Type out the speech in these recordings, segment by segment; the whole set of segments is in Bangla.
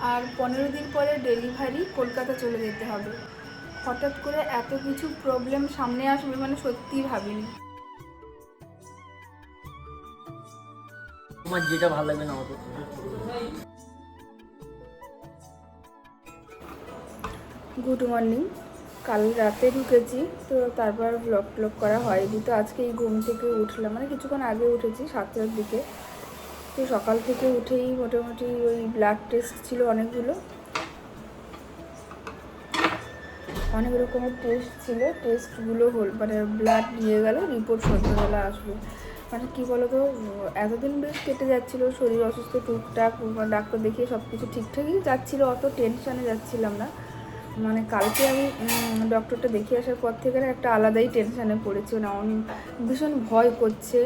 আর পনেরো দিন পরে ডেলিভারি কলকাতা চলে যেতে হবে। হঠাৎ করে এত কিছু প্রবলেম সামনে আসবে মানে সত্যিই ভাবিনি। তোমার যেটা ভালো লাগবে না আমাকে গুড মর্নিং কাল রাতে ঢুকেছি তো তারপর ব্লগ ট্লগ করা হয়নি তো আজকে এই ঘুম থেকে উঠলাম। মানে কিছুক্ষণ আগে উঠেছি সাতটার দিকে। তো সকাল থেকে উঠেই মোটামুটি ওই ব্লাড টেস্ট ছিল অনেকগুলো। অনেক রকমের টেস্ট ছিল। টেস্টগুলো হল মানে ব্লাড নিয়ে গেল রিপোর্ট সন্ধ্যাবেলা আসবে মানে কী বলতো, এতদিন বেশ কেটে যাচ্ছিল, শরীর অসুস্থ, টুকটাক, ডাক্তার দেখিয়ে সব কিছু ঠিকঠাকই যাচ্ছিল, অত টেনশানে যাচ্ছিলাম না। মানে কালকে আমি ডক্টরটা দেখিয়ে আসার পর থেকে না একটা আলাদাই টেনশানে পড়েছি মানে অনেক ভীষণ ভয় করছে,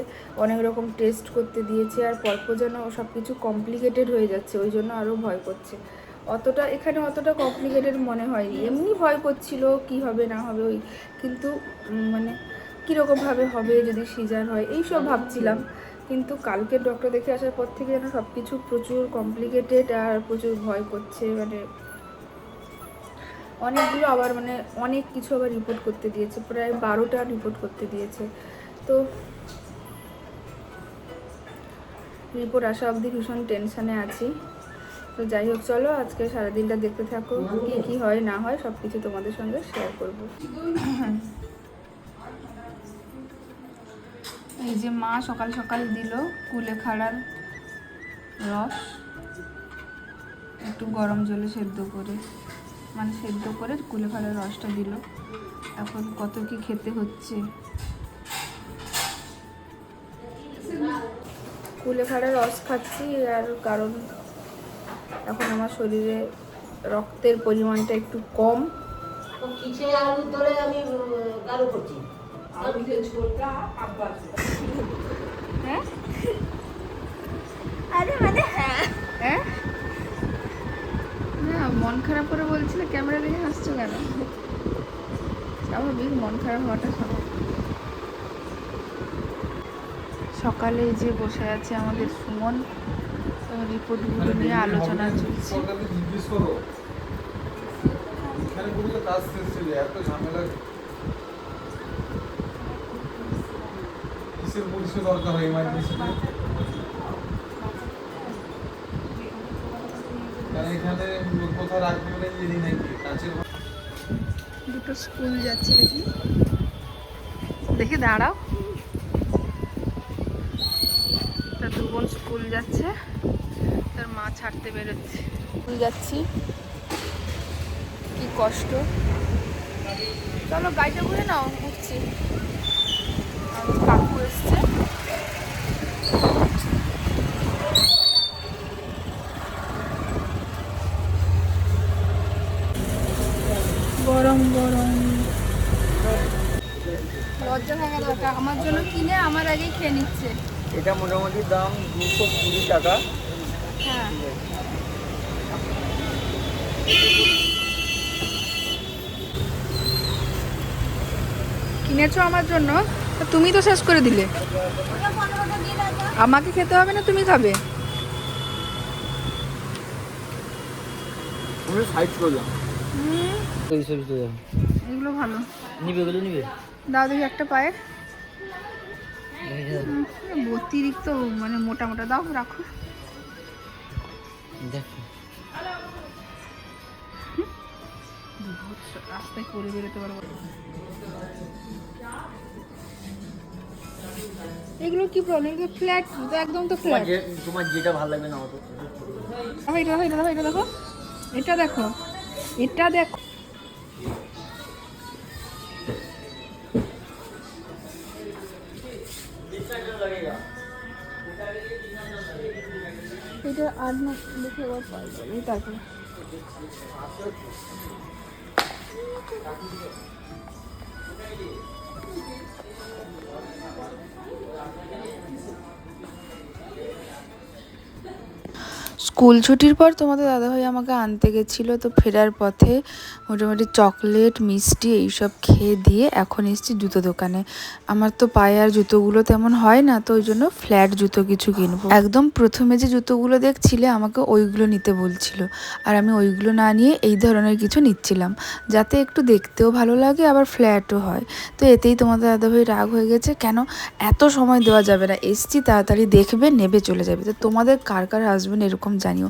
অনেক রকম টেস্ট করতে দিয়েছে আর পরপর যেন সব কিছু কমপ্লিকেটেড হয়ে যাচ্ছে, ওই জন্য আরও ভয় করছে। অতটা, এখানে অতটা কমপ্লিকেটেড মনে হয়নি। এমনি ভয় করছিল কি হবে, না হবে, ওই কিন্তু মানে কীরকমভাবে হবে, যদি সিজার হয়, এই সব ভাবছিলাম। কিন্তু কালকে ডক্টর দেখে আসার পর থেকে যেন সব কিছু প্রচুর কমপ্লিকেটেড আর প্রচুর ভয় করছে মানে অনেকগুলো আবার মানে অনেক কিছু আবার রিপোর্ট করতে দিয়েছে, প্রায় বারোটা রিপোর্ট করতে দিয়েছে। তো রিপোর্ট আসা অবধি ভীষণ টেনশানে আছি। তো যাই হোক, চলো আজকে সারাদিনটা দেখতে থাকো, কী কী হয়, না হয় সব কিছু তোমাদের সঙ্গে শেয়ার করব। এই যে মা সকাল সকাল দিল কুলেখাড়ার রস, একটু গরম জলে সেদ্ধ করে। মানে সেদ্ধ করে কুলেখাড়ার রসটা দিল। এখন কত কি খেতে হচ্ছে? কুলে কুলেখাড়ার রস খাচ্ছি আর কারণ এখন আমার শরীরে রক্তের পরিমাণটা একটু কম। হ্যাঁ? আরে মানে হ্যাঁ। হ্যাঁ? মন খারাপ করে বলছিলে ক্যামেরা দেখে হাসছো কেন? স্বাভাবিক মন খারাপ হওয়াটা স্বাভাবিক। সকালে যে বসে আছে আমাদের সুমন রিপোর্টগুলো নিয়ে আলোচনা চলছে। সরকারকে জিজ্ঞেস দুটো স্কুল যাচ্ছে দেখি। দেখে, দাঁড়াও। তার দু বোন স্কুল যাচ্ছে। তার মা ছাড়তে বেরোচ্ছে। স্কুল যাচ্ছি। কি কষ্ট। চলো গাড়িটা ঘুরে নাও, উঠছি। কাকু এসছে। দরকার আমার জন্য কিনে আমার আগেই খেয়ে নিচ্ছে। এটা মোটামুটি দাম দুশো কুড়ি টাকা। হ্যাঁ। কিনেছো আমার জন্য? তা তুমি তো শেষ করে দিলে। আমাকে খেতে হবে না তুমি খাবে? এগুলো ভালো। নিবে এগুলো নিবে? দাও দেখি একটা। উম, অতিরিক্ত মানে মোটা মোটা। দাও রাখো। দেখো। রাস্তায় করে বেরোতে পারব এগুলো কি প্রবলেম এগুলো ফ্ল্যাট তো একদম তো ফ্ল্যাট তোমার যেটা ভালো লাগবে না আমাকে এটা দেখো এটা দেখো। এটা দেখো। এটা দেখো। এটা আর না দেখে আবার পাওয়া যাবে তারপরে স্কুল ছুটির পর তোমাদের দাদাভাই আমাকে আনতে গেছিল, তো ফেরার পথে মোটামুটি চকলেট, মিষ্টি এইসব খেয়ে দিয়ে এখন এসেছি জুতো দোকানে। আমার তো পায়ে আর জুতোগুলো তেমন হয় না, তো ওই জন্য ফ্ল্যাট জুতো কিছু কিনবো। একদম প্রথমে যে জুতোগুলো দেখছিলে, আমাকে ওইগুলো নিতে বলছিল। আর আমি ওইগুলো না নিয়ে এই ধরনের কিছু নিচ্ছিলাম, যাতে একটু দেখতেও ভালো লাগে, আবার ফ্ল্যাটও হয়। তো এতেই তোমাদের দাদাভাই রাগ হয়ে গেছে, কেন এত সময় দেওয়া যাবে না, এসছি তাড়াতাড়ি দেখবে, নেবে, চলে যাবে। তো তোমাদের কার কার হাজবেন্ড এরকম জানিও।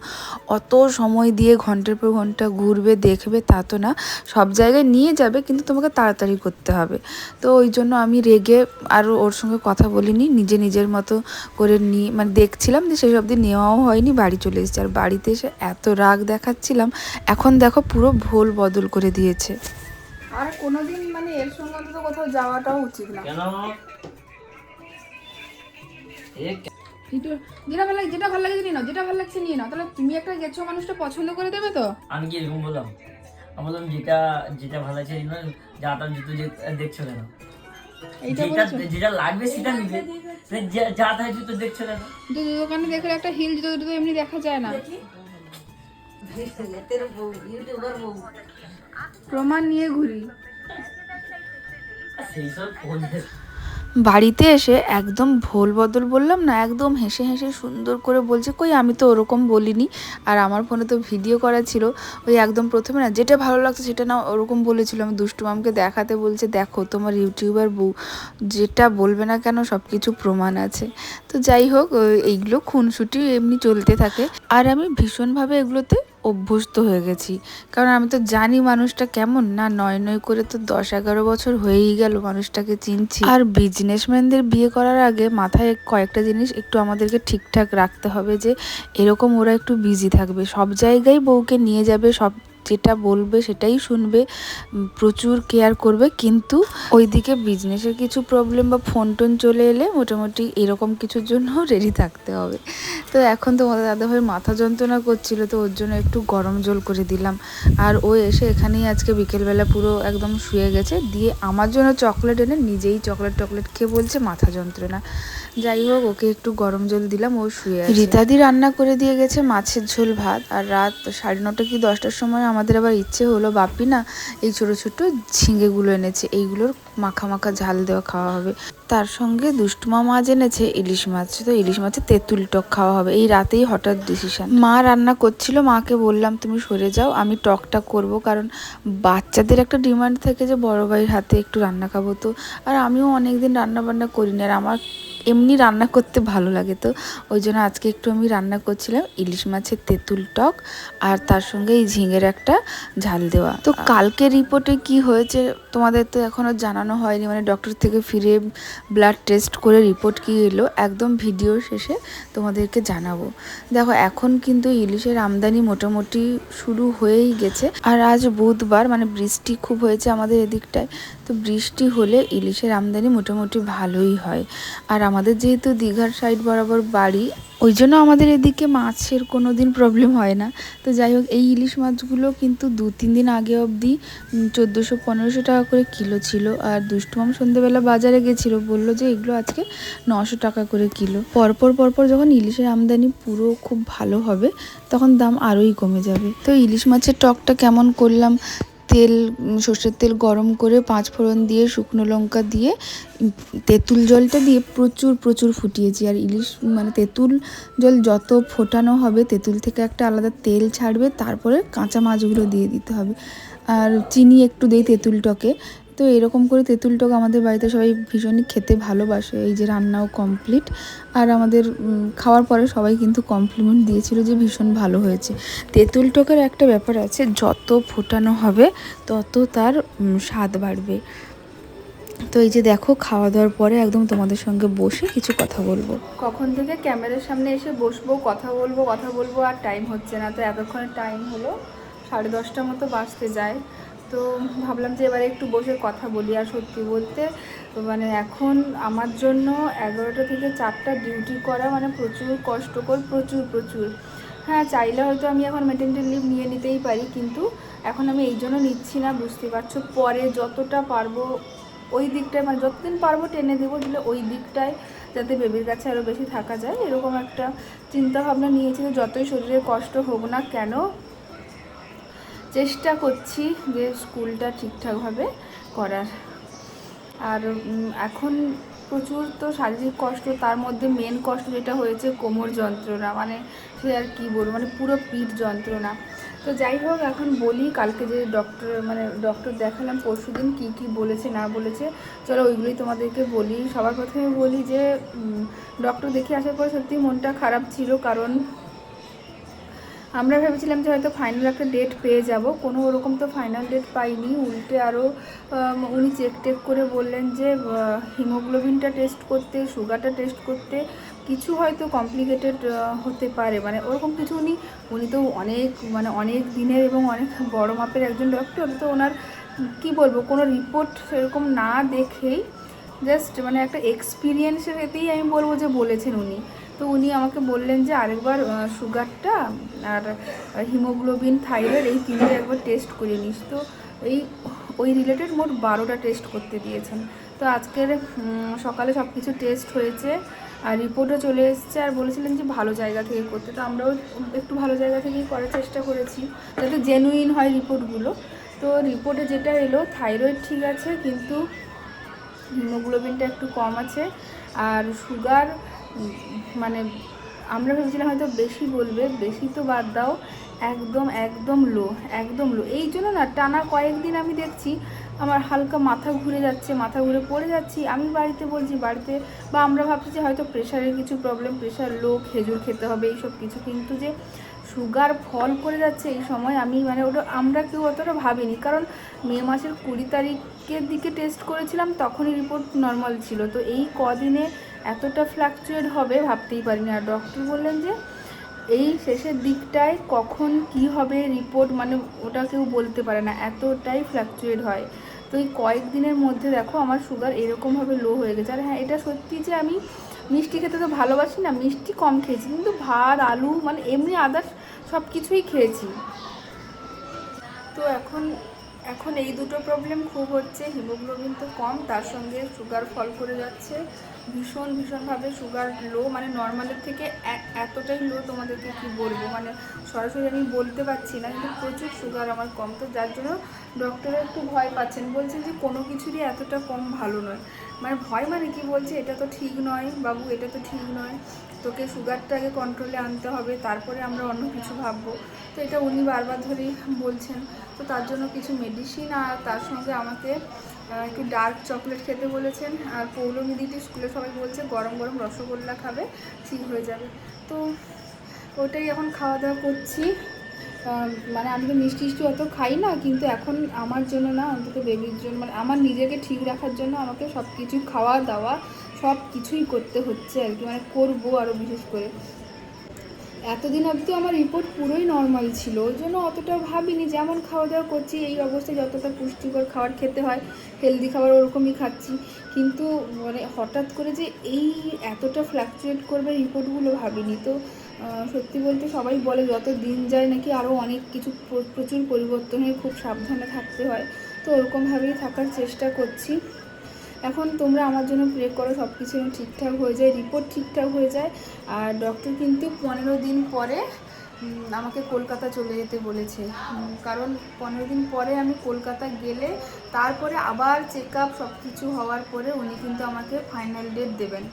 অত সময় দিয়ে ঘণ্টার পর ঘণ্টা ঘুরবে দেখবে তা তো না। সব জায়গায় নিয়ে যাবে কিন্তু তোমাকে তাড়াতাড়ি করতে হবে। তো ওই জন্য আমি রেগে আর ওর সঙ্গে কথা বলিনি নিজে নিজের মতো করে নিয়ে মানে দেখছিলাম যে সেই অবধি নেওয়াও হয়নি বাড়ি চলে এসেছে। আর বাড়িতে এসে এত রাগ দেখাচ্ছিলাম এখন দেখো পুরো ভোল বদল করে দিয়েছে। আর কোনোদিন মানে এর সঙ্গে অন্তত কোথাও যাওয়াটাও উচিত না। কেন? এ যেটা ভালো লাগে যেটা ভালো লাগে নিয়ে নাও যেটা ভালো লাগছে নিয়ে নাও। তাহলে তুমি একটা গেছো মানুষটা পছন্দ করে দেবে তো? আমি কি এরকম বললাম? আমি বললাম যেটা যেটা ভালো আছে না যা তার জুতো যে- দেখছ কেন? এইটা যেটা যেটা লাগবে সেটা নিবে। যা তার জুতো দেখছ কেন? জুতো দোকানে দেখলে একটা হিল জুতো দুটো এমনি দেখা যায় না। প্রমাণ নিয়ে ঘুরি। সেই সব ফোন বাড়িতে এসে একদম ভোল বদল বললাম না, একদম হেসে হেসে সুন্দর করে বলছে, কই আমি তো ওরকম বলিনি। আর আমার ফোনে তো ভিডিও করা ছিল, ওই একদম প্রথমে না, যেটা ভালো লাগছে সেটা না ওরকম বলেছিল। আমি দুষ্টু মামকে দেখাতে বলছে, দেখো তোমার ইউটিউবার বউ, যেটা বলবে না কেন সব কিছু প্রমাণ আছে। তো যাই হোক এইগুলো খুনসুটি এমনি চলতে থাকে। আর আমি ভীষণভাবে এগুলোতে অভ্যস্ত হয়ে গেছি। কারণ আমি তো জানি মানুষটা কেমন। না, নয় নয় করে তো দশ এগারো বছর হয়েই গেল মানুষটাকে চিনছি। আর বিজনেসম্যানদের বিয়ে করার আগে মাথায় কয়েকটা জিনিস একটু আমাদেরকে ঠিকঠাক রাখতে হবে যে, এরকম ওরা একটু বিজি থাকবে। সব জায়গায় বউকে নিয়ে যাবে, সব যেটা বলবে সেটাই শুনবে প্রচুর কেয়ার করবে। কিন্তু ওইদিকে বিজনেসের কিছু প্রবলেম বা ফোন টোন চলে এলে মোটামুটি এরকম কিছুর জন্য রেডি থাকতে হবে। তো এখন তোমাদের দাদাভাই মাথা যন্ত্রণা করছিল, তো ওর জন্য একটু গরম জল করে দিলাম। আর ও এসে এখানেই আজকে বিকেলবেলা পুরো একদম শুয়ে গেছে। দিয়ে আমার জন্য চকলেট এনে নিজেই চকলেট টকলেট খেয়ে বলছে মাথা যন্ত্রণা। যাই হোক ওকে একটু গরম জল দিলাম, ও শুয়ে আছে। রীতাদি রান্না করে দিয়ে গেছে মাছের ঝোল ভাত, আর রাত সাড়ে নটা কি দশটার সময় আমাদের আবার ইচ্ছে হলো, বাপি না এই ছোটো ছোটো ঝিঙেগুলো এনেছে, এইগুলোর মাখা মাখা ঝাল দেওয়া খাওয়া হবে। তার সঙ্গে দুষ্টুমা মাছ এনেছে, ইলিশ মাছ, তো ইলিশ মাছের তেঁতুল টক খাওয়া হবে, এই রাতেই হঠাৎ ডিসিশন মা রান্না করছিল, মাকে বললাম, তুমি সরে যাও, আমি টকটা করব, কারণ বাচ্চাদের একটা ডিমান্ড থাকে যে বড় ভাইয়ের হাতে একটু রান্না খাব তো। আর আমিও অনেকদিন রান্না বান্না করি না আর আমার এমনি রান্না করতে ভালো লাগে তো। ওই জন্য আজকে একটু আমি রান্না করছিলাম ইলিশ মাছের তেঁতুল টক আর তার সঙ্গে এই ঝিঙের একটা ঝাল দেওয়া। তো কালকে রিপোর্টে কি হয়েছে তোমাদের তো এখনও জানানো হয়নি মানে ডক্টর থেকে ফিরে ব্লাড টেস্ট করে রিপোর্ট কি এলো, একদম ভিডিও শেষে তোমাদেরকে জানাব। দেখো, এখন কিন্তু ইলিশের আমদানি মোটামুটি শুরু হয়েই গেছে, আর আজ বুধবার মানে বৃষ্টি খুব হয়েছে আমাদের এদিকটায়, তো বৃষ্টি হলে ইলিশের আমদানি মোটামুটি ভালোই হয়। আর আমাদের যেহেতু দীঘার সাইড বরাবর বাড়ি ওই জন্য আমাদের এদিকে মাছের কোনো দিন প্রবলেম হয় না। তো যাই হোক, এই ইলিশ মাছগুলো কিন্তু দু, তিন দিন আগে অবধি চোদ্দোশো, পনেরোশো টাকা করে কিলো ছিল। আর দুষ্টুমাম সন্ধ্যেবেলা বাজারে গেছিল, বলল যে এগুলো আজকে নশো টাকা করে কিলো। পরপর পরপর যখন ইলিশের আমদানি পুরো খুব ভালো হবে, তখন দাম আরোই কমে যাবে। তো ইলিশ মাছের টকটা কেমন করলাম তেল সর্ষের তেল গরম করে পাঁচ ফোড়ন দিয়ে, শুকনো লঙ্কা দিয়ে তেঁতুল জলটা দিয়ে প্রচুর প্রচুর ফুটিয়েছি। আর ইলিশ মানে তেঁতুল জল যত ফোটানো হবে, তেঁতুল থেকে একটা আলাদা তেল ছাড়বে, তারপরে কাঁচা মাছগুলো দিয়ে দিতে হবে। আর চিনি একটু দিই তেঁতুল টকে তো এরকম করে তেঁতুল টক আমাদের বাড়িতে সবাই ভীষণই খেতে ভালোবাসে। এই যে রান্নাও কমপ্লিট আর আমাদের খাওয়ার পরে সবাই কিন্তু কমপ্লিমেন্ট দিয়েছিল যে ভীষণ ভালো হয়েছে। তেঁতুল টকের একটা ব্যাপার আছে, যত ফোটানো হবে, তত তার স্বাদ বাড়বে। তো এই যে দেখো, খাওয়া দাওয়ার পরে একদম তোমাদের সঙ্গে বসে কিছু কথা বলব। কখন থেকে ক্যামেরার সামনে এসে বসবো, কথা বলব কথা বলব, আর টাইম হচ্ছে না। তো এতক্ষণে টাইম হলো, সাড়ে দশটার মতো বাঁচতে যায়। তো ভাবলাম যে এবারে একটু বসে কথা বলি আর সত্যি বলতে। মানে এখন আমার জন্য এগারোটা থেকে চারটা ডিউটি করা মানে প্রচুর কষ্টকর, প্রচুর প্রচুর। হ্যাঁ চাইলে হয়তো আমি এখন মেটেন্টি লিভ নিয়ে নিতেই পারি, কিন্তু এখন আমি এই জন্য নিচ্ছি না বুঝতে পারছ। পরে যতটা পারব ওই দিকটায় মানে যতদিন পারব টেনে দেবো দিলে ওই দিকটায় যাতে বেবির কাছে আরও বেশি থাকা যায়, এরকম একটা চিন্তা ভাবনা নিয়েছি যে যতই শরীরে কষ্ট হোক না কেন চেষ্টা করছি যে স্কুলটা ঠিকঠাকভাবে করার। আর এখন প্রচুর তো শারীরিক কষ্ট, তার মধ্যে মেন কষ্ট যেটা হয়েছে কোমর যন্ত্রণা। মানে সে আর কী বলব মানে পুরো পিঠ যন্ত্রণা। তো যাই হোক, এখন বলি কালকে যে ডক্টর মানে ডক্টর দেখালাম পরশু দিন কী কী বলেছে, না বলেছে, চলো ওইগুলোই তোমাদেরকে বলি। সবার প্রথমে বলি যে ডক্টর দেখে আসার পর সত্যি মনটা খারাপ ছিল, কারণ আমরা ভেবেছিলাম যে হয়তো ফাইনাল একটা ডেট পেয়ে যাব। কোনো ওরকম তো ফাইনাল ডেট পাইনি। উল্টে আরও উনি চেক টেক করে বললেন যে হিমোগ্লোবিনটা টেস্ট করতে সুগারটা টেস্ট করতে কিছু হয়তো কমপ্লিকেটেড হতে পারে। মানে ওরকম কিছু উনি উনি তো অনেক মানে অনেক দিনের এবং অনেক বড় মাপের একজন ডক্টর তো ওনার কি বলব, কোনো রিপোর্ট সেরকম না দেখেই জাস্ট মানে একটা এক্সপিরিয়েন্সের এতেই আমি বলব যে বলেছেন উনি। তো উনি আমাকে বললেন যে আরেকবার সুগারটা আর হিমোগ্লোবিন, থাইরয়েড এই তিনটে একবার টেস্ট করে নিস। তো এই, ওই রিলেটেড মোট বারোটা টেস্ট করতে দিয়েছেন। তো আজকের সকালে সব কিছু টেস্ট হয়েছে আর রিপোর্টও চলে এসছে আর বলেছিলেন যে ভালো জায়গা থেকে করতে। তো আমরাও একটু ভালো জায়গা থেকেই করার চেষ্টা করেছি যাতে জেনুইন হয় রিপোর্টগুলো তো রিপোর্টে যেটা এলো, থাইরয়েড ঠিক আছে, কিন্তু হিমোগ্লোবিনটা একটু কম আছে আর সুগার মানে আমরা ভেবেছিলাম হয়তো বেশি বলবে, বেশি তো বাদ দাও, একদম একদম লো একদম লো এই জন্য না, টানা কয়েকদিন আমি দেখছি আমার হালকা মাথা ঘুরে যাচ্ছে, মাথা ঘুরে পড়ে যাচ্ছি। আমি বাড়িতে বলছি, বাড়িতে বা আমরা ভাবছি যে হয়তো প্রেশারের কিছু প্রবলেম প্রেশার লো খেজুর খেতে হবে, এইসব কিছু। কিন্তু যে সুগার ফল করে যাচ্ছে এই সময় আমি মানে ওটা আমরা কেউ অতটা ভাবিনি। কারণ মে মাসের কুড়ি তারিখের দিকে টেস্ট করেছিলাম, তখনই রিপোর্ট নর্মাল ছিল। তো এই কদিনে এতটা ফ্ল্যাকচুয়েট হবে ভাবতেই পারিনি। আর ডক্টর বললেন যে, এই শেষের দিকটায় কখন কি হবে রিপোর্ট মানে ওটা কেউ বলতে পারে না, এতটাই ফ্ল্যাকচুয়েট হয়। তো এই কয়েকদিনের মধ্যে দেখো আমার সুগার এরকমভাবে লো হয়ে গেছে। আর হ্যাঁ এটা সত্যি যে আমি মিষ্টি খেতে তো ভালোবাসি না, মিষ্টি কম খেয়েছি, কিন্তু ভাত, আলু মানে এমনি আদার্স সব কিছুই খেয়েছি। তো এখন এখন এই দুটো প্রবলেম খুব হচ্ছে হিমোগ্লোবিন তো কম, তার সঙ্গে সুগার ফল করে যাচ্ছে। ভীষণ, ভীষণভাবে সুগার লো মানে নর্মালের থেকে এতটাই লো তোমাদেরকে কি বলব? মানে সরাসরি আমি বলতে পারছি না, কিন্তু প্রচুর সুগার আমার কম। তো যার জন্য ডক্টরের একটু ভয় পাচ্ছেন। বলছেন যে কোনো কিছুরই এতটা কম ভালো নয়। মানে ভয় মানে কি বলছে? এটা তো ঠিক নয় বাবু, এটা তো ঠিক নয়। তোকে সুগারটা আগে কন্ট্রোলে আনতে হবে, তারপরে আমরা অন্য কিছু ভাববো। তো এটা উনি বারবার ধরেই বলছেন। তো তার জন্য কিছু মেডিসিন আর তার সঙ্গে আমাকে একটু ডার্ক চকলেট খেতে বলেছেন। আর পৌলমী স্কুলে সবাই বলছে, গরম গরম রসগোল্লা খাবে, ঠিক হয়ে যাবে। তো ওটাই এখন খাওয়া দাওয়া করছি মানে আমি তো মিষ্টি মিষ্টি অত খাই না, কিন্তু এখন আমার জন্য না, অন্তত বেবির জন্য মানে আমার নিজেকে ঠিক রাখার জন্য আমাকে সব কিছু খাওয়া দাওয়া সব কিছুই করতে হচ্ছে আর কি মানে করব আরও বিশেষ করে। এতদিন অবধি আমার রিপোর্ট পুরোই নর্মাল ছিল, ওই জন্য অতটা ভাবিনি যেমন খাওয়া দাওয়া করছি, এই অবস্থায় যতটা পুষ্টিকর খাবার খেতে হয় হেলদি খাবার ওরকমই খাচ্ছি। কিন্তু মানে হঠাৎ করে যে এই এতটা ফ্ল্যাকচুয়েট করবে রিপোর্টগুলো ভাবিনি। তো সত্যি বলতে সবাই বলে যত দিন যায় নাকি আরও অনেক কিছু প্রচুর পরিবর্তন হয়ে খুব সাবধানে থাকতে হয়। তো ওরকমভাবেই থাকার চেষ্টা করছি। এখন তোমরা আমার জন্য প্রে করো সব কিছু ঠিকঠাক হয়ে যায় রিপোর্ট ঠিকঠাক হয়ে যায়। আর ডক্টর কিন্তু পনেরো দিন পরে আমাকে কলকাতা চলে যেতে বলেছে। কারণ পনেরো দিন পরে আমি কলকাতা গেলে, তারপরে আবার চেক আপ সব কিছু হওয়ার পরে উনি কিন্তু আমাকে ফাইনাল ডেট দেবেন।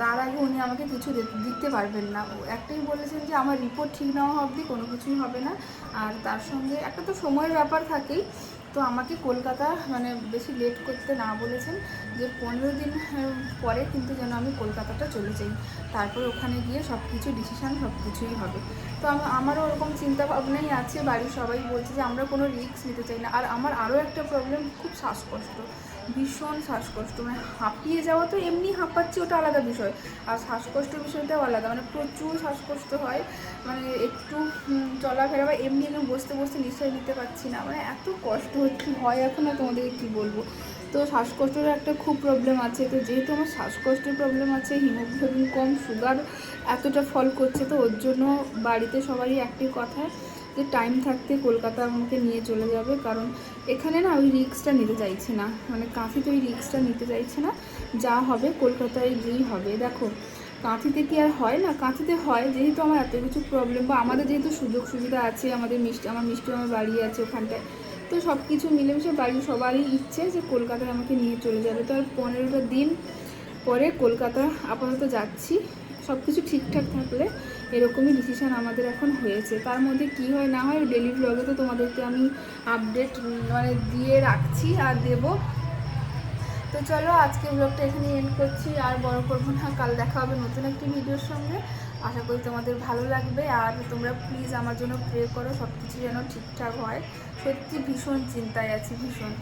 তার আগে উনি আমাকে কিছু দিতে পারবেন না। একটাই বলেছেন যে, আমার রিপোর্ট ঠিক না হওয়া অবধি কোনো কিছুই হবে না। আর তার সঙ্গে একটা তো সময়ের ব্যাপার থাকেই। তো আমাকে কলকাতা মানে বেশি লেট করতে না বলেছেন যে পনেরো দিন পরে কিন্তু যেন আমি কলকাতাটা চলে যাই। তারপর ওখানে গিয়ে সব কিছু ডিসিশান সব কিছুই হবে। তো আমা- আমারও ওরকম চিন্তা ভাবনাই আছে, বাড়ির সবাই বলছে যে আমরা কোনো রিস্ক নিতে চাই না। আর আমার আরও একটা প্রবলেম খুব শ্বাসকষ্ট। ভীষণ শ্বাসকষ্ট মানে হাঁপিয়ে যাওয়া তো এমনি হাঁপাচ্ছি, ওটা আলাদা বিষয়। আর শ্বাসকষ্টের বিষয়টাও আলাদা মানে প্রচুর শ্বাসকষ্ট হয় মানে একটু চলাফেরা বা এমনি এমনি বসতে বসতে নিঃশ্বাস নিতে পারছি না। মানে এত কষ্ট হচ্ছে হয় এখন আর তোমাদেরকে কী বলব? তো শ্বাসকষ্টের একটা খুব প্রবলেম আছে, তো যেহেতু আমার শ্বাসকষ্টের প্রবলেম আছে, হিমোগ্লোবিন কম সুগার এতটা ফল করছে, তো ওর জন্য বাড়িতে সবারই একটি কথা। যে টাইম থাকতে কলকাতা আমাকে নিয়ে চলে যাবে, কারণ এখানে না ওই রিক্সটা নিতে চাইছে না। মানে কাঁথিতে ওই রিক্সটা নিতে চাইছে না, যা হবে কলকাতায় গিয়েই হবে। দেখো, কাঁথিতে কি আর হয় না? কাঁথিতে হয় যেহেতু আমার এত কিছু প্রবলেম বা আমাদের যেহেতু সুযোগ সুবিধা আছে, আমাদের মিষ্টি, আমার মিষ্টি আমার বাড়ি আছে ওখানটায়। তো সব কিছু মিলেমিশে বাড়ির সবারই ইচ্ছে যে কলকাতায় আমাকে নিয়ে চলে যাবে। তো আর পনেরোটা দিন পরে কলকাতা আপাতত যাচ্ছি। সব কিছু ঠিকঠাক থাকলে এরকমই ডিসিশান আমাদের এখন হয়েছে। তার মধ্যে কি হয় না হয় ডেলি ব্লগে তো তোমাদেরকে আমি আপডেট মানে দিয়ে রাখছি আর দেবো। তো চলো আজকে ব্লগটা এখানে এন্ড করছি। আর বড় করব না, কাল দেখা হবে নতুন একটি ভিডিওর সঙ্গে। আশা করি তোমাদের ভালো লাগবে। আর তোমরা প্লিজ আমার জন্য প্রে করো সব কিছু যেন ঠিকঠাক হয়। সত্যি ভীষণ চিন্তায় আছি, ভীষণ।